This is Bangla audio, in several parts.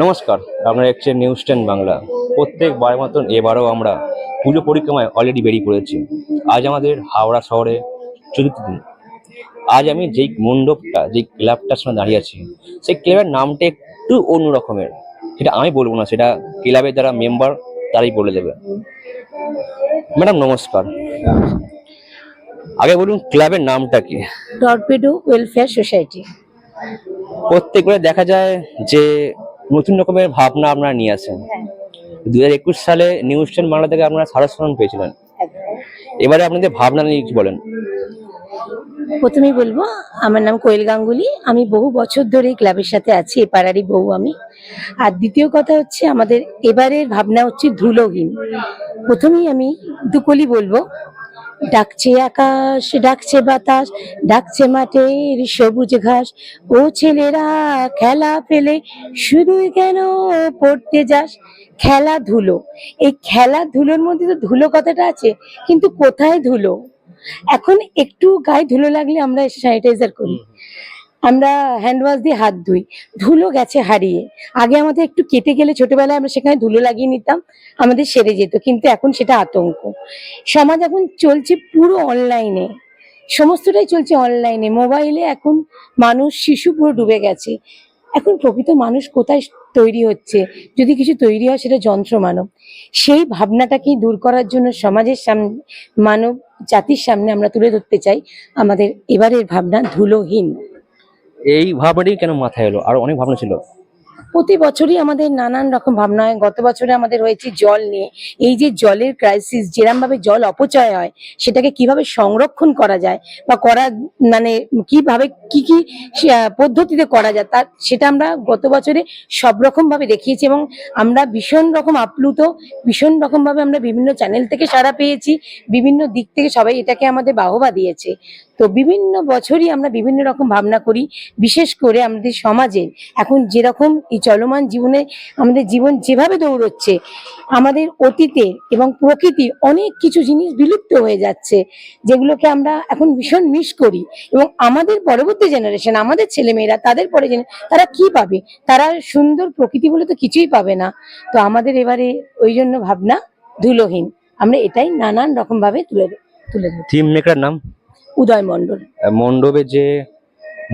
নমস্কার আপনারা দেখছেন নিউজ টেন বাংলা প্রত্যেকবার মতন এবারও আমরা পুজো পরিক্রমায় অলরেডি বেরিয়ে পড়েছি। আজ আমাদের হাওড়া শহরে চতুর্থ দিন। আজ আমি যেই মণ্ডপটা যেই ক্লাবটার সামনে দাঁড়িয়ে আছি সেই ক্লাবের নামটা একটু অন্য রকমের। সেটা আমি বলব না সেটা ক্লাবের যারা মেম্বার তারাই বলে দেবে। ম্যাডাম নমস্কার। আগে বলুন ক্লাবের নামটা কি? টর্পেডো ওয়েলফেয়ার সোসাইটি প্রত্যেকবার দেখা যায় যে নতুন রকমের ভাবনা আপনারা নিয়ে আসেন। দু হাজার একুশ সালে নিউজ টেন বাংলা থেকে আপনারা সারা সম্মান পেয়েছিলেন। এবারে আপনাদের ভাবনা নিয়ে কিছু বলেন? প্রথমেই বলব আমার নাম কোয়েল গাঙ্গুলি। আমি বহু বছর ধরে এই ক্লাবের সাথে আছি এ পাড়ারই বউ আমি। আর দ্বিতীয় কথা হচ্ছে আমাদের এবারের ভাবনা হচ্ছে ধুলোহীন। প্রথমেই আমি দুকলি বলব ডাকছে আকাশ, ডাকছে বাতাস, ডাকছে মাঠের সবুজ ঘাস। ও ছেলেরা, খেলা ফেলে শুধুই কেন পড়তে যাস? খেলাধুলো এই খেলাধুলোর মধ্যে তো ধুলো কথাটা আছে, কিন্তু কোথায় ধুলো? এখন একটু গায়ে ধুলো লাগলে আমরা স্যানিটাইজার করি। আমরা হ্যান্ড ওয়াশ দিয়ে হাত ধুই। ধুলো গেছে হারিয়ে। আগে আমাদের একটু কেটে গেলে ছোটবেলায় আমরা সেখানে ধুলো লাগিয়ে নিতাম, আমাদের সেরে যেত, কিন্তু এখন সেটা আতঙ্ক। সমাজ এখন চলছে পুরো অনলাইনে সমস্তটাই চলছে অনলাইনে মোবাইলে এখন মানুষ, শিশু পুরো ডুবে গেছে। এখন প্রকৃত মানুষ কোথায় তৈরি হচ্ছে? যদি কিছু তৈরি হয় সেটা যন্ত্র মানব। সেই ভাবনাটাকেই দূর করার জন্য সমাজের সামনে মানব জাতির সামনে আমরা তুলে ধরতে চাই। আমাদের এবারের ভাবনা ধুলোহীন। এই ভাবনাটাই কেন মাথায় এলো? আর অনেক ভাবনা ছিল। প্রতি বছরই আমাদের নানান রকম ভাবনা হয় গত বছরে আমাদের হয়েছে জল নিয়ে। এই যে জলের ক্রাইসিস যেরম ভাবে জল অপচয় হয়, সেটাকে কীভাবে সংরক্ষণ করা যায় বা করা মানে কীভাবে, কি কি পদ্ধতিতে করা যায়, তার, সেটা আমরা গত বছরে সব রকম ভাবে দেখিয়েছি এবং আমরা ভীষণ রকম আপ্লুত, ভীষণ রকমভাবে আমরা বিভিন্ন চ্যানেল থেকে সাড়া পেয়েছি, বিভিন্ন দিক থেকে সবাই এটাকে আমাদের বাহবা দিয়েছে। তো বিভিন্ন বছরই আমরা বিভিন্ন রকম ভাবনা করি, বিশেষ করে আমাদের সমাজে। এখন যেরকম এই চলমান জীবনে আমাদের জীবন যেভাবে দৌড়চ্ছে, আমাদের অতীতের এবং প্রকৃতির অনেক কিছু জিনিস বিলুপ্ত হয়ে যাচ্ছে, যেগুলোকে আমরা এখন ভীষণ মিস করি। এবং আমাদের পরবর্তী জেনারেশন আমাদের ছেলেমেয়েরা, তাদের পরে তারা কি পাবে? তারা সুন্দর প্রকৃতি বলে তো কিছুই পাবে না। তো আমাদের এবারে ওই জন্য ভাবনা ধুলোহীন। আমরা এটাই নানান রকম ভাবে তুলে তুলে থিম মেকার নাম? উদয় মণ্ডল মণ্ডপে যে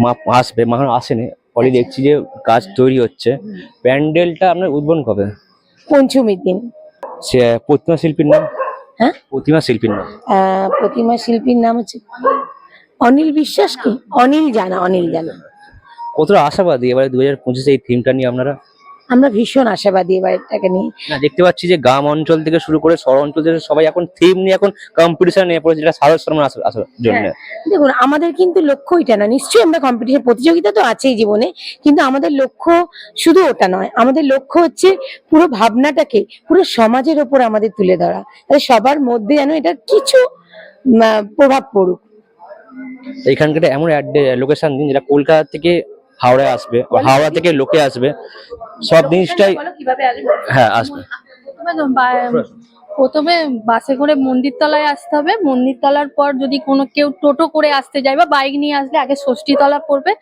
মা আসবে মা আসেনি অলরেডি দেখছি যে কাজ তৈরি হচ্ছে। প্যান্ডেলটা আপনার উদ্বোধন কবে? পঞ্চমীর দিন। সে প্রতিমা শিল্পীর নাম? হ্যাঁ? প্রতিমা শিল্পীর নাম। প্রতিমা শিল্পীর নাম হচ্ছে অনিল বিশ্বাস কি? অনিল জানা অনিল জানা। কতটা আশাবাদী এবারে দু হাজার পঁচিশে এই থিমটা নিয়ে আপনারা? আমরা ভীষণ আশাবাদী এবার এটাকে নিয়ে। না দেখতে পাচ্ছি যে গ্রাম অঞ্চল থেকে শুরু করে শহর অঞ্চল থেকে সবাই এখন থিম নিয়ে এখন কম্পিটিশন নিয়ে পড়েছে যেটা আসার আসার জন্য। দেখুন আমাদের কিন্তু লক্ষ্য এটা না নিশ্চয়ই আমরা কম্পিটিশন প্রতিযোগিতা তো আছেই জীবনে কিন্তু আমাদের লক্ষ্য শুধু ওটা নয়। আমাদের লক্ষ্য হচ্ছে পুরো ভাবনাটাকে পুরো সমাজের ওপর আমাদের তুলে ধরা। তাহলে সবার মধ্যে যেন এটা কিছু প্রভাব পড়ুক। এখানকার এমন লোকেশন দিন যেটা কলকাতা থেকে হাওড়ায় আসবে হাওড়া থেকে লোকে আসবে সব জিনিসটাই হ্যাঁ আসবে। প্রথমে বাসে করে মন্দির তলায় আসতে হবে। মন্দির তলার পর যদি কোনো কেউ টোটো করে আসতে যায় বা বাইক নিয়ে আসলে আগে ষষ্ঠী তলা পড়বে।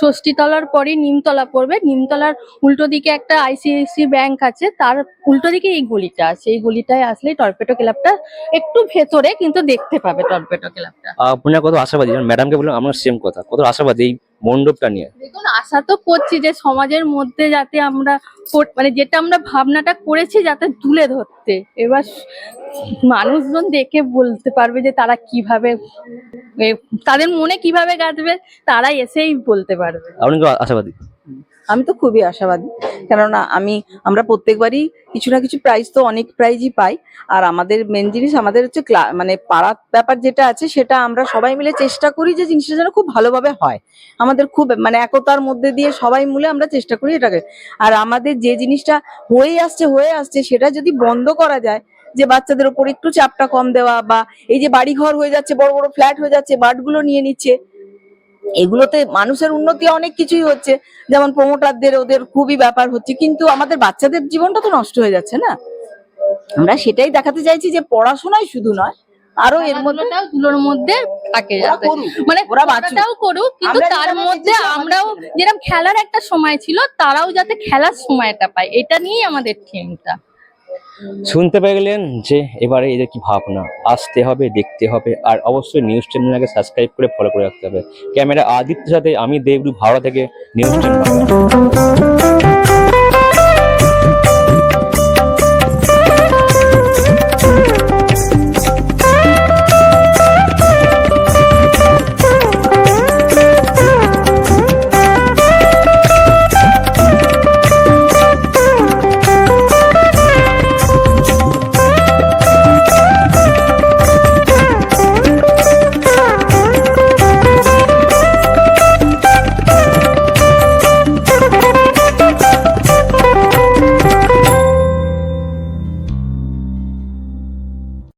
ষষ্ঠী তলার পরে নিমতলা পড়বে। নিমতলার উল্টো দিকে একটা আইসিআইসি ব্যাংক আছে। তার উল্টো দিকে এই গলিটা আছে। এই গলিটায় আসলে টর্পেটো ক্লাবটা একটু ভেতরে কিন্তু দেখতে পাবে টর্পেটো ক্লাবটা। আপনার কত আশাবাদী। ম্যাডামকে বললাম আমার সেম কথা। কত আশাবাদী? মণ্ডপটা নিয়ে। দেখুন আশা তো করছি যে সমাজের মধ্যে যাতে আমরা মানে যেটা আমরা ভাবনাটা করেছি যাতে তুলে ধরতে। এবার মানুষজন দেখে বলতে পারবে যে তারা কীভাবে এ, তাদের মনে কীভাবে গাঁথবে তারা এসেই বলতে পারবে। আপনি আশাবাদী? আমি তো খুবই আশাবাদী। কেননা আমি, আমরা প্রত্যেকবারই কিছু না কিছু প্রাইজ তো অনেক প্রাইজই পাই। আর আমাদের মেন জিনিস আমাদের হচ্ছে মানে পাড়ার ব্যাপার যেটা আছে সেটা আমরা সবাই মিলে চেষ্টা করি যে জিনিসটা যেন খুব ভালোভাবে হয়। আমাদের খুব মানে একতার মধ্যে দিয়ে সবাই মিলে আমরা চেষ্টা করি এটাকে। আর আমাদের যে জিনিসটা হয়ে আসছে হয়ে আসছে সেটা যদি বন্ধ করা যায়, যে বাচ্চাদের ওপর একটু চাপটা কম দেওয়া বা এই যে বাড়ি ঘর হয়ে যাচ্ছে, বড় বড় ফ্ল্যাট হয়ে যাচ্ছে বার্ডগুলো নিয়ে নিচ্ছে এগুলোতে মানুষের উন্নতি অনেক কিছুই হচ্ছে যেমন প্রমোটারদের ওদের খুবই ব্যাপার হচ্ছে কিন্তু আমাদের বাচ্চাদের জীবনটা তো নষ্ট হয়ে যাচ্ছে না আমরা সেটাই দেখাতে চাইছি যে পড়াশোনায় শুধু নয় আরও এর মধ্যে ধুলোর মধ্যে থাকে। মানে ওরা। করুক কিন্তু তার মধ্যে আমরাও। যেরকম খেলার একটা সময় ছিল তারাও যাতে খেলার সময়টা পায় এটা নিয়েই আমাদের থিমটা শুনতে পেয়ে গেলেন যে এবারে এদের কি ভাবনা? আসতে হবে, দেখতে হবে, আর অবশ্যই নিউজ চ্যানেলকে সাবস্ক্রাইব করে ফলো করে রাখতে হবে। ক্যামেরা আদিত্যের সাথে আমি দেবরু ভাওড়া থেকে নিউজ চ্যানেল